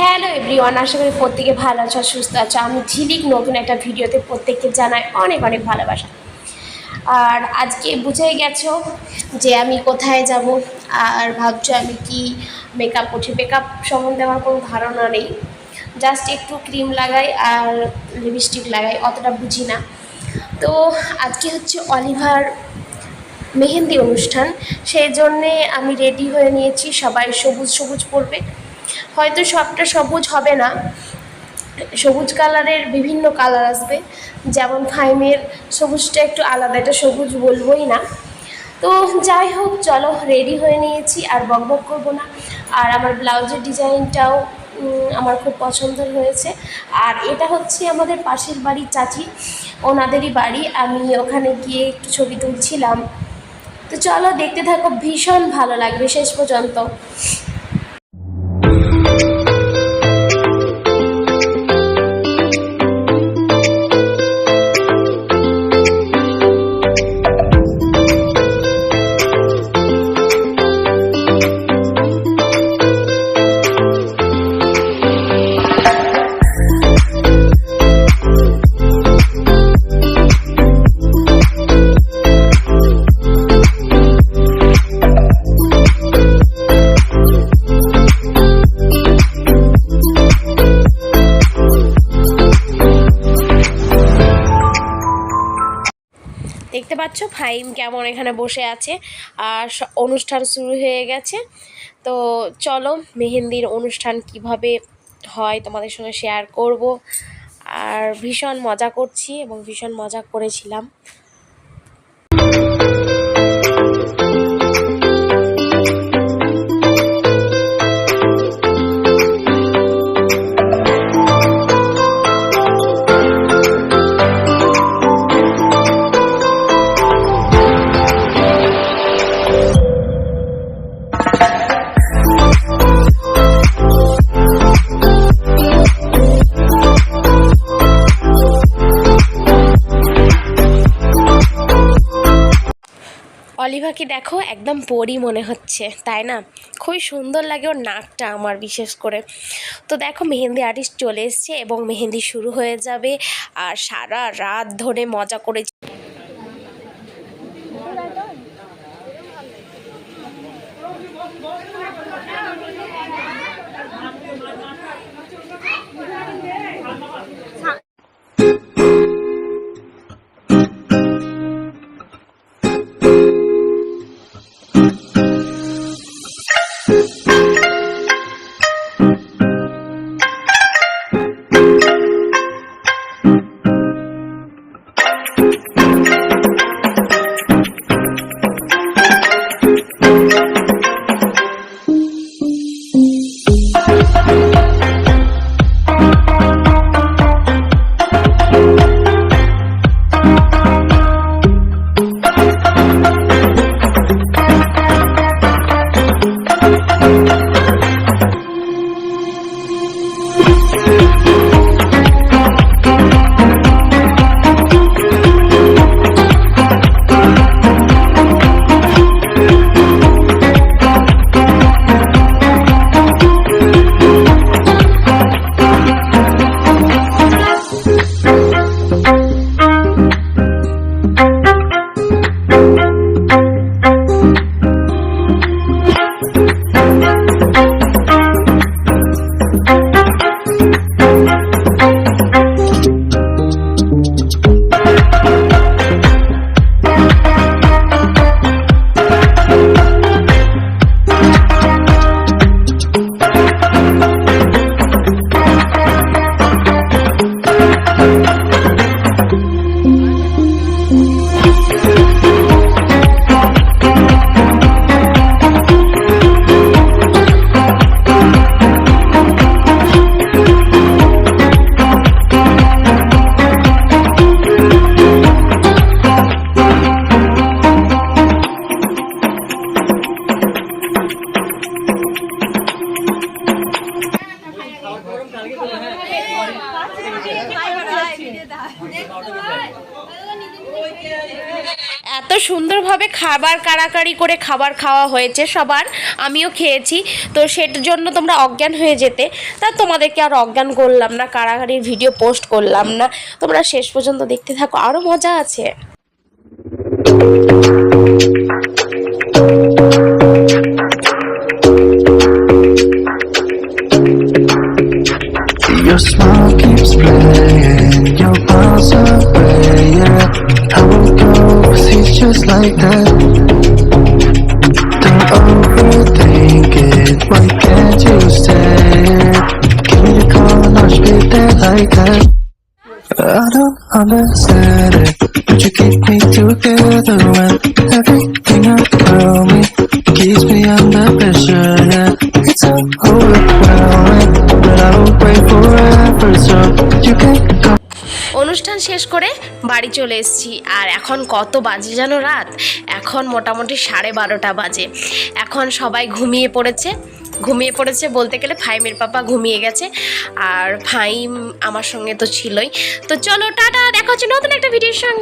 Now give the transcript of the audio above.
Hello everyone আশা করি প্রত্যেকে ভালো আছো সুস্থ আছো। আমি ঝিলিক, নতুন একটা ভিডিওতে প্রত্যেককে জানাই অনেক অনেক ভালোবাসা। আর আজকে বুঝেই গেছো যে আমি কোথায় যাব, আর ভাবছ আমি কি মেকআপ করছি? মেকআপ সম্বন্ধে আমার কোনো ধারণা নেই। জাস্ট একটু ক্রিম লাগাই আর লিপস্টিক লাগাই, অতটা বুঝি না। তো আজকে হচ্ছে অলিভার মেহেন্দি অনুষ্ঠান, সেই জন্যে আমি রেডি হয়ে নিয়েছি, সবাই সবুজ সবুজ পরবে। হয়তো সবটা সবুজ হবে না। সবুজ কালারের বিভিন্ন কালার আসবে। যেমন ফাইমের সবুজটা একটু আলাদা, এটা সবুজ বলবোই না। তো যাই হোক, চলো রেডি হয়ে নিয়েছি, আর বক বক করব না। আর আমার ব্লাউজের ডিজাইনটাও আমার খুব পছন্দের হয়েছে। আর এটা হচ্ছে আমাদের পাশের বাড়ির চাচি, ওনাদেরই বাড়ি। আমি ওখানে গিয়ে একটু ছবি তুলছিলাম। তো চলো দেখতে থাকো, ভীষণ ভালো লাগবে শেষ পর্যন্ত। পাচ্ছ? ফাইম কেমন এখানে বসে আছে? আর অনুষ্ঠান শুরু হয়ে গেছে। তো চলো, মেহেন্দির অনুষ্ঠান কীভাবে হয় তোমাদের সঙ্গে শেয়ার করব। আর ভীষণ মজা করছি এবং ভীষণ মজা করেছিলাম। পাখি দেখো একদম পরই মনে হচ্ছে, তাই না? খুবই সুন্দর লাগে ওর নাকটা আমার বিশেষ করে। তো দেখো মেহেন্দি আর্টিস্ট চলে এসছে এবং মেহেন্দি শুরু হয়ে যাবে আর সারা রাত ধরে মজা করেছি এত সুন্দরভাবে খাবার কাড়াকাড়ি করে খাবার খাওয়া হয়েছে সবার, আমিও খেয়েছি। তো সেটার জন্য তোমরা অজ্ঞান হয়ে যেতে। তা তোমাদেরকে আর অজ্ঞান করলাম না, কাড়াকাড়ির ভিডিও পোস্ট করলাম না। তোমরা শেষ পর্যন্ত দেখতে থাকো আরও মজা আছে। Like that. Don't overthink it, why can't you stay? Give me the call and I'll be there like that. I don't understand it, but you keep me together when everything around me keeps me under pressure. Yeah, it's so overwhelming, শেষ করে বাড়ি চলে এসেছি। আর এখন কত বাজে জানো রাত? এখন মোটামুটি সাড়ে বারোটা বাজে। এখন সবাই ঘুমিয়ে পড়েছে। ঘুমিয়ে পড়েছে বলতে গেলে ফাইমের পাপা ঘুমিয়ে গেছে। আর ফাইম আমার সঙ্গে তো ছিলই। তো চলো, টাটা, দেখা হচ্ছে নতুন একটা ভিডিওর সঙ্গে।